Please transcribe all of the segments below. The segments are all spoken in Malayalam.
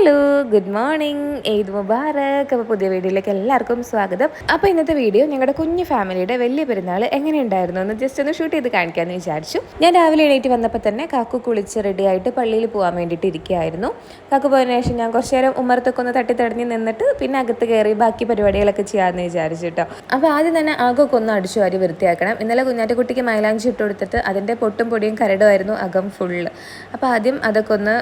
Hello good morning Eid Mubarak. അപ്പോൾ പുതിയ വീഡിയോയിലേക്ക് എല്ലാവർക്കും സ്വാഗതം. അപ്പോൾ ഇന്നത്തെ വീഡിയോ ഞങ്ങളുടെ കുഞ്ഞു ഫാമിലിയുടെ വലിയ പെരുന്നാൾ എങ്ങനെ ഉണ്ടായിരുന്നു എന്ന് ജസ്റ്റ് ഒന്ന് ഷൂട്ട് ചെയ്ത് കാണിക്കാമെന്ന് വിചാരിച്ചു. ഞാൻ രാവിലെ എണീറ്റ് വന്നപ്പോൾ തന്നെ കാക്കു കുളിച്ച് റെഡി ആയിട്ട് പള്ളിയിൽ പോകാൻ വേണ്ടിയിട്ട് ഇരിക്കുകയായിരുന്നു. കാക്കു പോയതിനു ശേഷം ഞാൻ കുറച്ച് നേരം ഉമ്മറത്തൊക്കെ ഒന്ന് തട്ടി തടഞ്ഞ് നിന്നിട്ട് പിന്നെ അകത്ത് കയറി ബാക്കി പരിപാടികളൊക്കെ ചെയ്യാമെന്ന് വിചാരിച്ചു കേട്ടോ അപ്പോൾ ആദ്യം തന്നെ ആകൊക്കെ ഒന്ന് അടിച്ചു വാരി വൃത്തിയാക്കണം. ഇന്നലെ കുഞ്ഞാറ്റക്കുട്ടിക്ക് മൈലാഞ്ചി ഇട്ട് കൊടുത്തിട്ട് അതിന്റെ പൊട്ടും പൊടിയും കരടുമായിരുന്നു അകം ഫുള്ള് അപ്പോൾ ആദ്യം അതൊക്കെ ഒന്ന്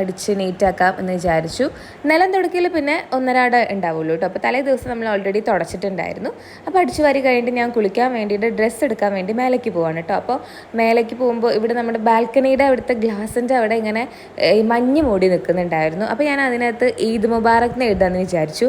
അടിച്ച് നീറ്റാക്കാം എന്ന് വിചാരിച്ചു. നിലം തുടക്കിയിൽ പിന്നെ ഒന്നരാട ഉണ്ടാവുള്ളൂ കേട്ടോ അപ്പോൾ തലേ ദിവസം നമ്മൾ ഓൾറെഡി തുടച്ചിട്ടുണ്ടായിരുന്നു. അപ്പോൾ അടിച്ചു വാരി കഴിഞ്ഞിട്ട് ഞാൻ കുളിക്കാൻ വേണ്ടിയിട്ട് ഡ്രസ്സ് എടുക്കാൻ വേണ്ടി മേലേക്ക് പോവാണ് കേട്ടോ അപ്പോൾ മേലേക്ക് പോകുമ്പോൾ ഇവിടെ നമ്മുടെ ബാൽക്കണിയുടെ അവിടുത്തെ ഗ്ലാസിന്റെ അവിടെ ഇങ്ങനെ മഞ്ഞ് മൂടി നിൽക്കുന്നുണ്ടായിരുന്നു. അപ്പോൾ ഞാൻ അതിനകത്ത് ഈദ് മുബാറക് എന്ന് എഴുതാമെന്ന് വിചാരിച്ചു.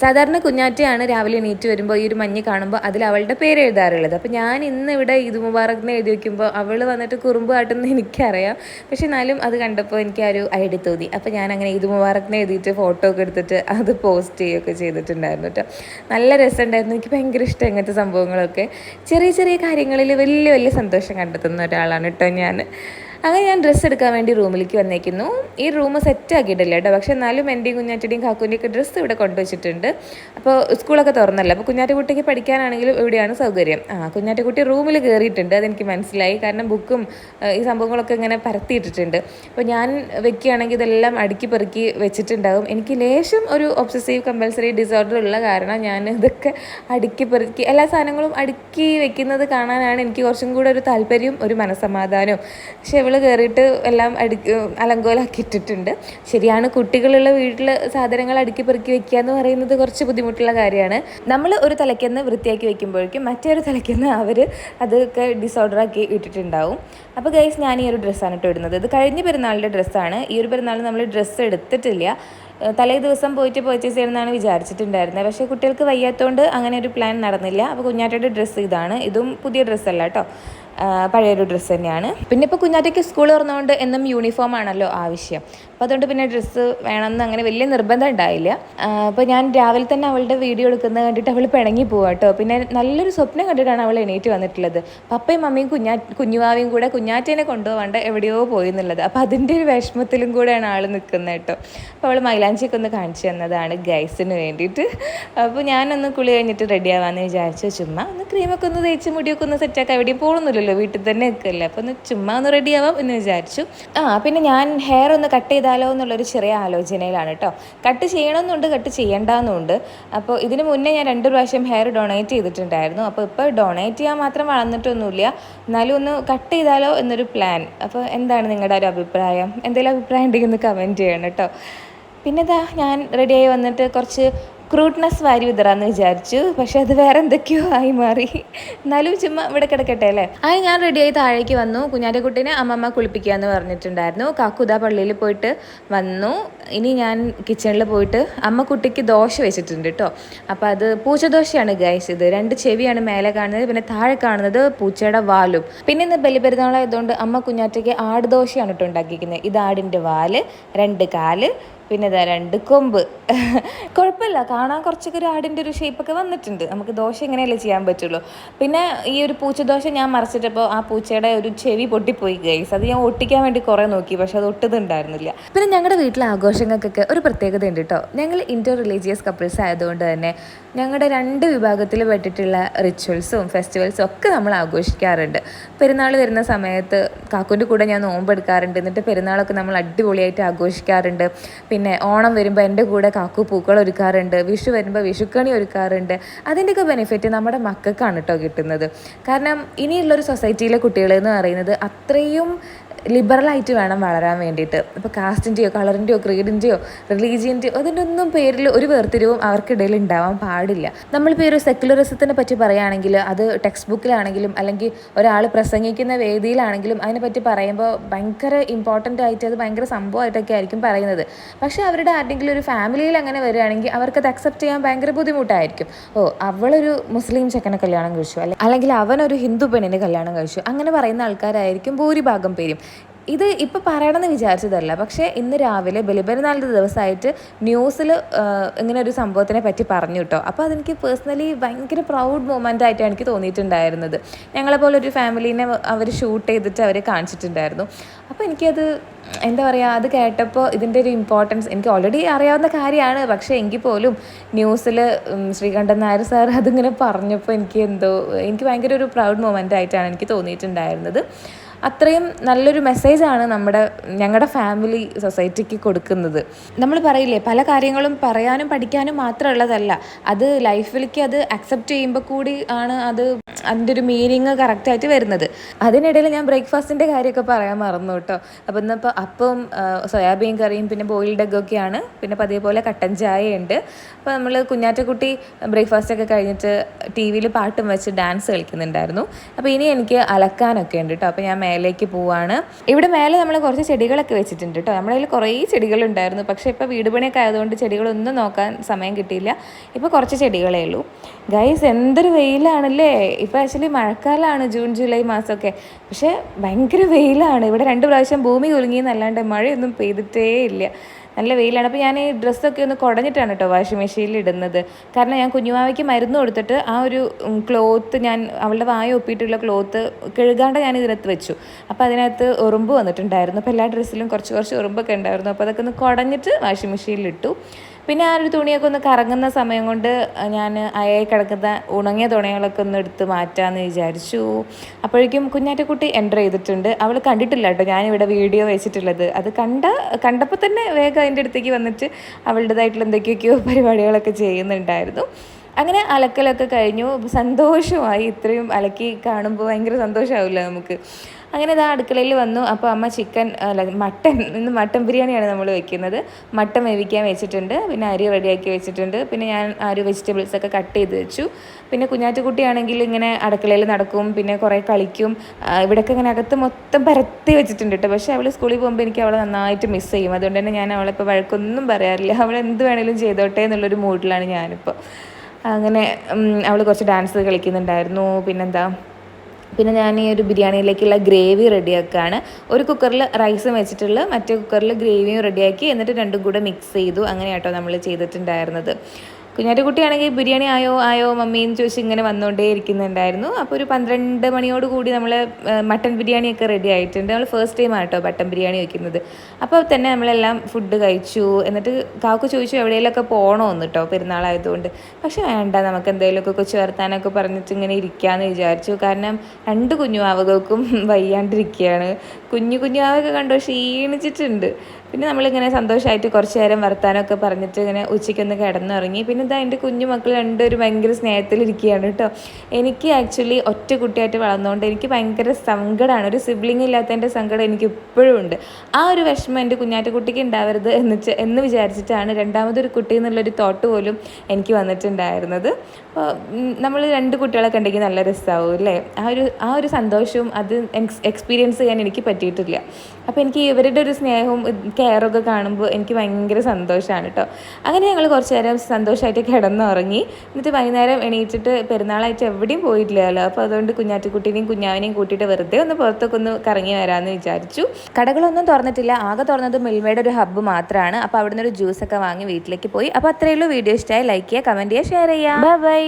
സാധാരണ കുഞ്ഞാറ്റയാണ് രാവിലെ എണീറ്റ് വരുമ്പോൾ ഈ ഒരു മഞ്ഞ് കാണുമ്പോൾ അതിൽ അവളുടെ പേര് എഴുതാറുള്ളത്. അപ്പോൾ ഞാൻ ഇന്ന് ഇവിടെ ഇത് മുബാറക് എന്ന് എഴുതി വയ്ക്കുമ്പോൾ അവൾ വന്നിട്ട് കുറുമ്പ് കാട്ടുന്ന എനിക്കറിയാം. പക്ഷെ എന്നാലും അത് കണ്ടപ്പോൾ എനിക്ക് ആ ഒരു ഐഡി തോന്നി. അപ്പോൾ ഞാൻ അങ്ങനെ ഇത് മുബാറക് എന്ന് എഴുതിയിട്ട് ഫോട്ടോ ഒക്കെ എടുത്തിട്ട് അത് പോസ്റ്റ് ചെയ്യുകയൊക്കെ ചെയ്തിട്ടുണ്ടായിരുന്നു കേട്ടോ. നല്ല രസമുണ്ടായിരുന്നു. എനിക്ക് ഭയങ്കര ഇഷ്ടം ഇങ്ങനത്തെ സംഭവങ്ങളൊക്കെ. ചെറിയ ചെറിയ കാര്യങ്ങളിൽ വലിയ വലിയ സന്തോഷം കണ്ടെത്തുന്ന ഒരാളാണ് കേട്ടോ ഞാൻ. അങ്ങനെ ഞാൻ ഡ്രസ്സ് എടുക്കാൻ വേണ്ടി റൂമിലേക്ക് വന്നേക്കുന്നു. ഈ റൂം സെറ്റ് ആക്കിയിട്ടില്ല കേട്ടോ. പക്ഷെ എന്നാലും എന്റെയും കുഞ്ഞാറ്റയുടെയും കാക്കൂന്റെയൊക്കെ ഡ്രസ്സ് ഇവിടെ കൊണ്ടുവച്ചിട്ടുണ്ട്. അപ്പോൾ സ്കൂളൊക്കെ തുറന്നല്ലോ? അപ്പോൾ കുഞ്ഞാറ്റക്കുട്ടിക്ക് പഠിക്കാനാണെങ്കിലും ഇവിടെയാണ് സൗകര്യം. ആ കുഞ്ഞാറ്റക്കുട്ടി റൂമിൽ കയറിയിട്ടുണ്ട്. അതെനിക്ക് മനസ്സിലായി. കാരണം ബുക്കും ഈ സംഭവങ്ങളൊക്കെ ഇങ്ങനെ പരത്തിയിട്ടിട്ടുണ്ട്. അപ്പോൾ ഞാൻ വെക്കുകയാണെങ്കിൽ ഇതെല്ലാം അടുക്കി പെറുക്കി വെച്ചിട്ടുണ്ടാകും. എനിക്ക് ലേശം ഒരു ഒബ്സസീവ് കമ്പൽസറി ഡിസോർഡർ ഉള്ള കാരണം ഞാൻ ഇതൊക്കെ അടുക്കി പെറുക്കി എല്ലാ സാധനങ്ങളും അടുക്കി വെക്കുന്നത് കാണാനാണ് എനിക്ക് കുറച്ചും കൂടെ ഒരു താല്പര്യം ഒരു മനസ്സമാധാനവും. പക്ഷെ കയറിയിട്ട് എല്ലാം അടുക്കി അലങ്കോലാക്കിയിട്ടിട്ടുണ്ട്. ശരിയാണ് കുട്ടികളുള്ള വീട്ടിൽ സാധനങ്ങൾ അടുക്കി പെറുക്കി വെക്കുക എന്ന് പറയുന്നത് കുറച്ച് ബുദ്ധിമുട്ടുള്ള കാര്യമാണ്. നമ്മൾ ഒരു തലയ്ക്കെന്ന് വൃത്തിയാക്കി വെക്കുമ്പോഴേക്കും മറ്റൊരു തലയ്ക്കെന്ന് അവർ അതൊക്കെ ഡിസോർഡർ ആക്കി ഇട്ടിട്ടുണ്ടാവും. അപ്പോൾ ഗൈസ് ഞാൻ ഈ ഒരു ഡ്രസ്സാണ് ഇട്ട് ഇടുന്നത്. ഇത് കഴിഞ്ഞ പെരുന്നാളിന്റെ ഡ്രസ്സാണ് ഈ ഒരു പെരുന്നാൾ നമ്മൾ ഡ്രസ്സ് എടുത്തിട്ടില്ല. തലേ ദിവസം പോയിട്ട് പർച്ചേസ് ചെയ്യണമെന്നാണ് വിചാരിച്ചിട്ടുണ്ടായിരുന്നത്. പക്ഷേ കുട്ടികൾക്ക് വയ്യാത്തതുകൊണ്ട് അങ്ങനെ ഒരു പ്ലാൻ നടന്നില്ല. അപ്പോൾ കുഞ്ഞാറ്റയുടെ ഡ്രസ്സ് ഇതാണ്. ഇതും പുതിയ ഡ്രസ്സല്ല കേട്ടോ പഴയൊരു ഡ്രസ്സ് തന്നെയാണ്. പിന്നെ ഇപ്പോൾ കുഞ്ഞാറ്റയ്ക്ക് സ്കൂൾ തുറന്നുകൊണ്ട് എന്നും യൂണിഫോം ആണല്ലോ ആവശ്യം അപ്പോൾ അതുകൊണ്ട് പിന്നെ ഡ്രസ്സ് വേണമെന്ന് അങ്ങനെ വലിയ നിർബന്ധം ഉണ്ടായില്ല. അപ്പോൾ ഞാൻ രാവിലെ തന്നെ അവളുടെ വീഡിയോ എടുക്കുന്നത് കണ്ടിട്ട് അവൾ പിണങ്ങി പോവാ കേട്ടോ പിന്നെ നല്ലൊരു സ്വപ്നം കണ്ടിട്ടാണ് അവൾ എണീറ്റ് വന്നിട്ടുള്ളത്. പപ്പയും മമ്മിയും കുഞ്ഞാ കുഞ്ഞുവാവിയും കൂടെ കുഞ്ഞാറ്റേനെ കൊണ്ടുപോകാണ്ട് എവിടെയോ പോയി എന്നുള്ളത് അപ്പോൾ അതിന്റെ ഒരു വിഷമത്തിലും കൂടെയാണ് ആൾ നിൽക്കുന്നത് കേട്ടോ അപ്പോൾ അവൾ മൈലാഞ്ചിയൊക്കെ ഒന്ന് കാണിച്ചു തന്നതാണ് ഗൈസിന് വേണ്ടിയിട്ട്. അപ്പോൾ ഞാനൊന്ന് കുളി കഴിഞ്ഞിട്ട് റെഡി ആവാമെന്ന് വിചാരിച്ചു. ചുമ്മാ ഒന്ന് ക്രീമൊക്കെ ഒന്ന് തേച്ച് മുടിയൊക്കെ ഒന്ന് സെറ്റാക്കാൻ എവിടെയും പോകുന്നില്ലല്ലോ വീട്ടിൽ തന്നെ നിൽക്കല്ലേ അപ്പോൾ ഒന്ന് ചുമ്മാ ഒന്ന് റെഡി ആവാം എന്ന് വിചാരിച്ചു. ആ പിന്നെ ഞാൻ ഹെയർ ഒന്ന് കട്ട് ചെയ്താലോ എന്നുള്ളൊരു ചെറിയ ആലോചനയിലാണ് കേട്ടോ കട്ട് ചെയ്യണമെന്നുണ്ട് കട്ട് ചെയ്യേണ്ടെന്നുണ്ട് അപ്പോൾ ഇതിന് മുന്നേ ഞാൻ രണ്ട് പ്രാവശ്യം ഹെയർ ഡൊണേറ്റ് ചെയ്തിട്ടുണ്ടായിരുന്നു. അപ്പോൾ ഇപ്പോൾ ഡൊണേറ്റ് ചെയ്യാൻ മാത്രം വളർന്നിട്ടൊന്നുമില്ല. എന്നാലും ഒന്ന് കട്ട് ചെയ്താലോ എന്നൊരു പ്ലാൻ അപ്പോൾ എന്താണ് നിങ്ങളുടെ ഒരു അഭിപ്രായം? എന്തെങ്കിലും അഭിപ്രായം ഉണ്ടെങ്കിൽ ഒന്ന് കമന്റ് ചെയ്യണം കേട്ടോ പിന്നെ ഇതാ ഞാൻ റെഡിയായി വന്നിട്ട് കുറച്ച് ക്രൂട്ട്നെസ് വാരി വിതറാന്ന് വിചാരിച്ചു. പക്ഷെ അത് വേറെ എന്തൊക്കെയോ ആയി മാറി. എന്നാലും ചുമ്മാ ഇവിടെ കിടക്കട്ടെ അല്ലേ? അത് ഞാൻ റെഡിയായി താഴേക്ക് വന്നു. കുഞ്ഞാന്റെ കുട്ടീനെ അമ്മമ്മ കുളിപ്പിക്കുക എന്ന് പറഞ്ഞിട്ടുണ്ടായിരുന്നു കാക്കുദാ പള്ളിയിൽ പോയിട്ട് വന്നു. ഇനി ഞാൻ കിച്ചണിൽ പോയിട്ട് അമ്മ കുട്ടിക്ക് ദോശ വെച്ചിട്ടുണ്ട് കേട്ടോ അപ്പോൾ അത് പൂച്ചദോശയാണ് ഗൈസ് ഇത്. രണ്ട് ചെവിയാണ് മേലെ കാണുന്നത് പിന്നെ താഴെ കാണുന്നത് പൂച്ചയുടെ വാലും. പിന്നെ ഇന്ന് ബലിപെരുന്നാളായതുകൊണ്ട് അമ്മ കുഞ്ഞാറ്റയ്ക്ക് ആട് ദോശയാണ് കേട്ടോ ഉണ്ടാക്കിയിരിക്കുന്നത്. ഇത് ആടിന്റെ വാൽ രണ്ട് കാൽ പിന്നെ ഇതാ രണ്ട് കൊമ്പ്. കുഴപ്പമില്ല. കാണാൻ കുറച്ചൊക്കെ ഒരു ആടിന്റെ ഒരു ഷേപ്പൊക്കെ വന്നിട്ടുണ്ട്. നമുക്ക് ദോശ ഇങ്ങനെയല്ലേ ചെയ്യാൻ പറ്റുള്ളൂ. പിന്നെ ഈ ഒരു പൂച്ചദോശ ഞാൻ മറിച്ചിട്ടപ്പോൾ ആ പൂച്ചയുടെ ഒരു ചെവി പൊട്ടിപ്പോയി ഗൈസ് അത് ഞാൻ ഒട്ടിക്കാൻ വേണ്ടി കുറേ നോക്കി പക്ഷെ അത് ഒട്ടുന്നുണ്ടായിരുന്നില്ല പിന്നെ ഞങ്ങളുടെ വീട്ടിലെ ആഘോഷങ്ങൾക്കൊക്കെ ഒരു പ്രത്യേകത ഉണ്ട് കേട്ടോ ഞങ്ങൾ ഇന്റർ റിലീജിയസ് കപ്പിൾസ് ആയതുകൊണ്ട് തന്നെ ഞങ്ങളുടെ രണ്ട് വിഭാഗത്തിൽ പെട്ടിട്ടുള്ള റിച്വൽസും ഫെസ്റ്റിവൽസും ഒക്കെ നമ്മൾ ആഘോഷിക്കാറുണ്ട്. പെരുന്നാൾ വരുന്ന സമയത്ത് കാക്കുന്റെ കൂടെ ഞാൻ നോമ്പെടുക്കാറുണ്ട്. എന്നിട്ട് പെരുന്നാളൊക്കെ നമ്മൾ അടിപൊളിയായിട്ട് ആഘോഷിക്കാറുണ്ട്. പിന്നെ ഓണം വരുമ്പോൾ എന്റെ കൂടെ കാക്കു പൂക്കൾ ഒരുക്കാറുണ്ട് വിഷു വരുമ്പോൾ വിഷുക്കണി ഒരുക്കാറുണ്ട്. അതിന്റെയൊക്കെ ബെനിഫിറ്റ് നമ്മുടെ മക്കൾക്കാണ് കേട്ടോ കിട്ടുന്നത്. കാരണം ഇനിയുള്ളൊരു സൊസൈറ്റിയിലെ കുട്ടികൾ എന്ന് പറയുന്നത് അത്രയും ലിബറലായിട്ട് വേണം വളരാൻ വേണ്ടിയിട്ട്. ഇപ്പോൾ കാസ്റ്റിന്റെയോ കളറിന്റെയോ ക്രീഡിന്റെയോ റിലീജിയന്റെയോ അതിന്റെ ഒന്നും പേരിൽ ഒരു വേർതിരിവും അവർക്കിടയിൽ ഉണ്ടാവാൻ പാടില്ല. നമ്മളിപ്പോൾ ഈ ഒരു സെക്യുലറിസത്തിനെ പറ്റി പറയുകയാണെങ്കിൽ അത് ടെക്സ്റ്റ് ബുക്കിലാണെങ്കിലും അല്ലെങ്കിൽ ഒരാൾ പ്രസംഗിക്കുന്ന വേദിയിലാണെങ്കിലും അതിനെപ്പറ്റി പറയുമ്പോൾ ഭയങ്കര ഇമ്പോർട്ടന്റ് ആയിട്ട് അത് ഭയങ്കര സംഭവമായിട്ടൊക്കെ ആയിരിക്കും പറയുന്നത്. പക്ഷേ അവരുടെ ആരുടെങ്കിലും ഒരു ഫാമിലിയിൽ അങ്ങനെ വരികയാണെങ്കിൽ അവർക്കത് അക്സെപ്റ്റ് ചെയ്യാൻ ഭയങ്കര ബുദ്ധിമുട്ടായിരിക്കും. ഓ അവളൊരു മുസ്ലിം ചെക്കനെ കല്യാണം കഴിച്ചു. അല്ലെ അല്ലെങ്കിൽ അവനൊരു ഹിന്ദു പെണ്ണിനെ കല്യാണം കഴിച്ചു. അങ്ങനെ പറയുന്ന ആൾക്കാരായിരിക്കും ഭൂരിഭാഗം പേരും. ഇത് ഇപ്പോൾ പറയണമെന്ന് വിചാരിച്ചതല്ല. പക്ഷേ ഇന്ന് രാവിലെ ബലിപെരുന്നാളിന്റെ ദിവസമായിട്ട് ന്യൂസിൽ ഇങ്ങനെ ഒരു സംഭവത്തിനെ പറ്റി പറഞ്ഞു കേട്ടോ അപ്പോൾ അതെനിക്ക് പേഴ്സണലി ഭയങ്കര പ്രൗഡ് മൂമെന്റ് ആയിട്ടാണ് എനിക്ക് തോന്നിയിട്ടുണ്ടായിരുന്നത്. ഞങ്ങളെപ്പോലെ ഒരു ഫാമിലീനെ അവർ ഷൂട്ട് ചെയ്തിട്ട് അവർ കാണിച്ചിട്ടുണ്ടായിരുന്നു. അപ്പോൾ എനിക്കത് എന്താ പറയുക അത് കേട്ടപ്പോൾ ഇതിന്റെ ഒരു ഇമ്പോർട്ടൻസ് എനിക്ക് ഓൾറെഡി അറിയാവുന്ന കാര്യമാണ്. പക്ഷേ എങ്കിൽ പോലും ന്യൂസിൽ ശ്രീകണ്ഠൻ നായർ സാർ അതിങ്ങനെ പറഞ്ഞപ്പോൾ എനിക്ക് എന്തോ എനിക്ക് ഭയങ്കര ഒരു പ്രൗഡ് മൊമെന്റ് ആയിട്ടാണ് എനിക്ക് തോന്നിയിട്ടുണ്ടായിരുന്നത്. അത്രയും നല്ലൊരു മെസ്സേജാണ് നമ്മുടെ ഞങ്ങളുടെ ഫാമിലി സൊസൈറ്റിക്ക് കൊടുക്കുന്നത്. നമ്മൾ പറയില്ലേ പല കാര്യങ്ങളും പറയാനും പഠിക്കാനും മാത്രമുള്ളതല്ല അത് ലൈഫിലേക്ക് അത് അക്സെപ്റ്റ് ചെയ്യുമ്പോൾ കൂടി ആണ് അത് അതിന്റെ ഒരു മീനിങ് കറക്റ്റായിട്ട് വരുന്നത്. അതിനിടയിൽ ഞാൻ ബ്രേക്ക്ഫാസ്റ്റിന്റെ കാര്യമൊക്കെ പറയാൻ മറന്നു കേട്ടോ. അപ്പം ഇന്നിപ്പോൾ അപ്പം സോയാബീൻ കറിയും പിന്നെ ബോയിൽഡ് എഗ്ഗൊക്കെയാണ് പിന്നെ പതിയെ പോലെ കട്ടൻ ചായയുണ്ട്. അപ്പോൾ നമ്മൾ കുഞ്ഞാറ്റക്കുട്ടി ബ്രേക്ക്ഫാസ്റ്റൊക്കെ കഴിഞ്ഞിട്ട് ടി വിയിൽ പാട്ടും വെച്ച് ഡാൻസ് കളിക്കുന്നുണ്ടായിരുന്നു. അപ്പോൾ ഇനി എനിക്ക് അലക്കാനൊക്കെ ഉണ്ട് കേട്ടോ. അപ്പോൾ ഞാൻ മേലേക്ക് പോവാണ്. ഇവിടെ മേലെ നമ്മൾ കുറച്ച് ചെടികളൊക്കെ വെച്ചിട്ടുണ്ട് കേട്ടോ നമ്മുടെ കയ്യിൽ കുറേ ചെടികളുണ്ടായിരുന്നു. പക്ഷേ ഇപ്പോൾ വീട് പണിയൊക്കെ ആയതുകൊണ്ട് ചെടികളൊന്നും നോക്കാൻ സമയം കിട്ടിയില്ല. ഇപ്പോൾ കുറച്ച് ചെടികളേ ഉള്ളൂ. ഗൈസ് എന്തൊരു വെയിലാണല്ലേ? ഇപ്പോൾ ആക്ച്വലി മഴക്കാലമാണ് ജൂൺ ജൂലൈ മാസമൊക്കെ. പക്ഷേ ഭയങ്കര വെയിലാണ്. ഇവിടെ രണ്ട് പ്രാവശ്യം ഭൂമി കുലുങ്ങി കുലുങ്ങിയെന്നല്ലാണ്ട് മഴയൊന്നും പെയ്തിട്ടേ ഇല്ല. നല്ല വെയിലാണ്. അപ്പോൾ ഞാൻ ഈ ഡ്രസ്സൊക്കെ ഒന്ന് കുടഞ്ഞിട്ടാണ് കേട്ടോ വാഷിംഗ് മെഷീനിൽ ഇടുന്നത്. കാരണം ഞാൻ കുഞ്ഞുമാവയ്ക്ക് മരുന്ന് കൊടുത്തിട്ട് ആ ഒരു ക്ലോത്ത് ഞാൻ അവളുടെ വായ ഒപ്പിയിട്ടുള്ള ക്ലോത്ത് കഴുകാണ്ട് ഞാൻ ഇതിനകത്ത് വെച്ചു. അപ്പോൾ അതിനകത്ത് ഉറുമ്പ് വന്നിട്ടുണ്ടായിരുന്നു. അപ്പോൾ എല്ലാ ഡ്രസ്സിലും കുറച്ച് കുറച്ച് ഉറുമ്പൊക്കെ ഉണ്ടായിരുന്നു. അപ്പോൾ അതൊക്കെ ഒന്ന് കുടഞ്ഞിട്ട് വാഷിംഗ് മെഷീനിൽ ഇട്ടു. പിന്നെ ആ ഒരു തുണിയൊക്കെ ഒന്ന് കറങ്ങുന്ന സമയം കൊണ്ട് ഞാൻ അയയിൽ കിടക്കുന്ന ഉണങ്ങിയ തുണികളൊക്കെ ഒന്ന് എടുത്ത് മാറ്റാമെന്ന് വിചാരിച്ചു. അപ്പോഴേക്കും കുഞ്ഞാറ്റക്കുട്ടി എന്റർ ചെയ്തിട്ടുണ്ട്. അവൾ കണ്ടിട്ടില്ല കേട്ടോ ഞാനിവിടെ വീഡിയോ വെച്ചിട്ടുള്ളത്. അത് കണ്ട കണ്ടപ്പോൾ തന്നെ വേഗം അതിന്റെ അടുത്തേക്ക് വന്നിട്ട് അവളുടേതായിട്ടുള്ള എന്തൊക്കെയൊക്കെയോ പരിപാടികളൊക്കെ ചെയ്യുന്നുണ്ടായിരുന്നു. അങ്ങനെ അലക്കലൊക്കെ കഴിഞ്ഞു. സന്തോഷമായി. ഇത്രയും അലക്കി കാണുമ്പോൾ ഭയങ്കര സന്തോഷമാവില്ല നമുക്ക്. അങ്ങനെ ഇതാ അടുക്കളയിൽ വന്നു. അപ്പോൾ അമ്മ ചിക്കൻ അല്ല മട്ടൻ ഇന്ന് മട്ടൻ ബിരിയാണിയാണ് നമ്മൾ വെക്കുന്നത്. മട്ടൻ വേവിക്കാൻ വെച്ചിട്ടുണ്ട്. പിന്നെ അരി റെഡിയാക്കി വെച്ചിട്ടുണ്ട്. പിന്നെ ഞാൻ ആ ഒരു വെജിറ്റബിൾസ് ഒക്കെ കട്ട് ചെയ്ത് വെച്ചു. പിന്നെ കുഞ്ഞാറ്റുകുട്ടിയാണെങ്കിൽ ഇങ്ങനെ അടുക്കളയിൽ നടക്കും. പിന്നെ കുറേ കളിക്കും. ഇവിടെയൊക്കെ ഇങ്ങനെ അകത്ത് മൊത്തം പരത്തി വെച്ചിട്ടുണ്ട് കേട്ടോ. പക്ഷേ അവൾ സ്കൂളിൽ പോകുമ്പോൾ എനിക്ക് അവളെ നന്നായിട്ട് മിസ് ചെയ്യും. അതുകൊണ്ട് തന്നെ ഞാൻ അവളെ ഇപ്പോൾ വഴക്കൊന്നും പറയാറില്ല. അവൾ എന്ത് വേണേലും ചെയ്തോട്ടെ എന്നുള്ളൊരു മൂഡിലാണ് ഞാനിപ്പോൾ അങ്ങനെ അവൾ കുറച്ച് ഡാൻസ് കളിക്കുന്നുണ്ടായിരുന്നു. പിന്നെന്താ? പിന്നെ ഞാൻ ഈ ഒരു ബിരിയാണിയിലേക്കുള്ള ഗ്രേവി റെഡിയാക്കുകയാണ് ഒരു കുക്കറിൽ റൈസും വെച്ചിട്ടുള്ള മറ്റേ കുക്കറിൽ ഗ്രേവിയും റെഡിയാക്കി എന്നിട്ട് രണ്ടും കൂടെ മിക്സ് ചെയ്തു. അങ്ങനെയാട്ടോ നമ്മൾ ചെയ്തിട്ടുണ്ടായിരുന്നത്. കുഞ്ഞാറ്റക്കുട്ടിയാണെങ്കിൽ ബിരിയാണി ആയോ ആയോ മമ്മിയും ചോദിച്ച് ഇങ്ങനെ വന്നുകൊണ്ടേ ഇരിക്കുന്നുണ്ടായിരുന്നു. അപ്പോൾ ഒരു പന്ത്രണ്ട് മണിയോട് കൂടി നമ്മൾ മട്ടൻ ബിരിയാണിയൊക്കെ റെഡി ആയിട്ടുണ്ട്. നമ്മൾ ഫസ്റ്റ് ടൈം ആട്ടോ മട്ടൻ ബിരിയാണി വയ്ക്കുന്നത് അപ്പോൾ തന്നെ നമ്മളെല്ലാം ഫുഡ് കഴിച്ചു. എന്നിട്ട് കാക്കു ചോദിച്ചു എവിടെയെങ്കിലുമൊക്കെ പോകണമെന്ന് കേട്ടോ പെരുന്നാളായതുകൊണ്ട്. പക്ഷേ വേണ്ട നമുക്ക് എന്തെങ്കിലുമൊക്കെ കൊച്ചു വർത്താനൊക്കെ പറഞ്ഞിട്ട് ഇങ്ങനെ ഇരിക്കാമെന്ന് വിചാരിച്ചു. കാരണം രണ്ട് കുഞ്ഞു ആവകൾക്കും വയ്യാണ്ടിരിക്കുകയാണ് കുഞ്ഞു കുഞ്ഞാവൊക്കെ കണ്ടോ ക്ഷീണിച്ചിട്ടുണ്ട്. പിന്നെ നമ്മളിങ്ങനെ സന്തോഷമായിട്ട് കുറച്ച് നേരം വർത്താനമൊക്കെ പറഞ്ഞിട്ട് ഇങ്ങനെ ഉച്ചയ്ക്കൊന്ന് കിടന്നുറങ്ങി. പിന്നെ ഇതാ എന്റെ കുഞ്ഞു മക്കൾ രണ്ടുപേരും ഭയങ്കര സ്നേഹത്തിലിരിക്കുകയാണ് കേട്ടോ. എനിക്ക് ആക്ച്വലി ഒറ്റ കുട്ടിയായിട്ട് വളർന്നുകൊണ്ട് എനിക്ക് ഭയങ്കര സങ്കടമാണ് ഒരു സിബ്ലിംഗ് ഇല്ലാത്തതിന്റെ സങ്കടം എനിക്ക് ഇപ്പോഴും ഉണ്ട്. ആ ഒരു വിഷമം എന്റെ കുഞ്ഞാറ്റക്കുട്ടിക്ക് ഉണ്ടാവരുത് എന്ന് എന്ന് വിചാരിച്ചിട്ടാണ് രണ്ടാമതൊരു കുട്ടി എന്നുള്ളൊരു തോട്ട് പോലും എനിക്ക് വന്നിട്ടുണ്ടായിരുന്നത്. അപ്പോൾ നമ്മൾ രണ്ട് കുട്ടികളൊക്കെ ഉണ്ടെങ്കിൽ നല്ല രസമാവും അല്ലേ? ആ ഒരു ആ ഒരു സന്തോഷവും അത് എക്സ്പീരിയൻസ് ചെയ്യാൻ എനിക്ക് പറ്റിയിട്ടില്ല. അപ്പോൾ എനിക്ക് ഇവരുടെ ഒരു സ്നേഹവും കെയറൊക്കെ കാണുമ്പോൾ എനിക്ക് ഭയങ്കര സന്തോഷമാണ് കേട്ടോ അങ്ങനെ ഞങ്ങൾ കുറച്ച് നേരം സന്തോഷമായിട്ട് കിടന്നുറങ്ങി. എന്നിട്ട് വൈകുന്നേരം എണീറ്റിട്ട് പെരുന്നാളായിട്ട് എവിടെയും പോയിട്ടില്ലല്ലോ. അപ്പോൾ അതുകൊണ്ട് കുഞ്ഞാറ്റിക്കുട്ടീനെയും കുഞ്ഞാവിനെയും കൂട്ടിയിട്ട് വെറുതെ ഒന്ന് പുറത്തൊക്കെ ഒന്ന് കറങ്ങി വരാമെന്ന് വിചാരിച്ചു. കടകളൊന്നും തുറന്നിട്ടില്ല. ആകെ തുറന്നത് മിൽമയുടെ ഒരു ഹബ്ബ് മാത്രമാണ് അപ്പോൾ അവിടുന്ന് ഒരു ജ്യൂസൊക്കെ വാങ്ങി വീട്ടിലേക്ക് പോയി. അപ്പോൾ അത്രയേ ഉള്ളൂ വീഡിയോ ഇഷ്ടമായി ലൈക്ക് ചെയ്യുക കമന്റ് ചെയ്യുക ഷെയർ ചെയ്യുക. ബൈ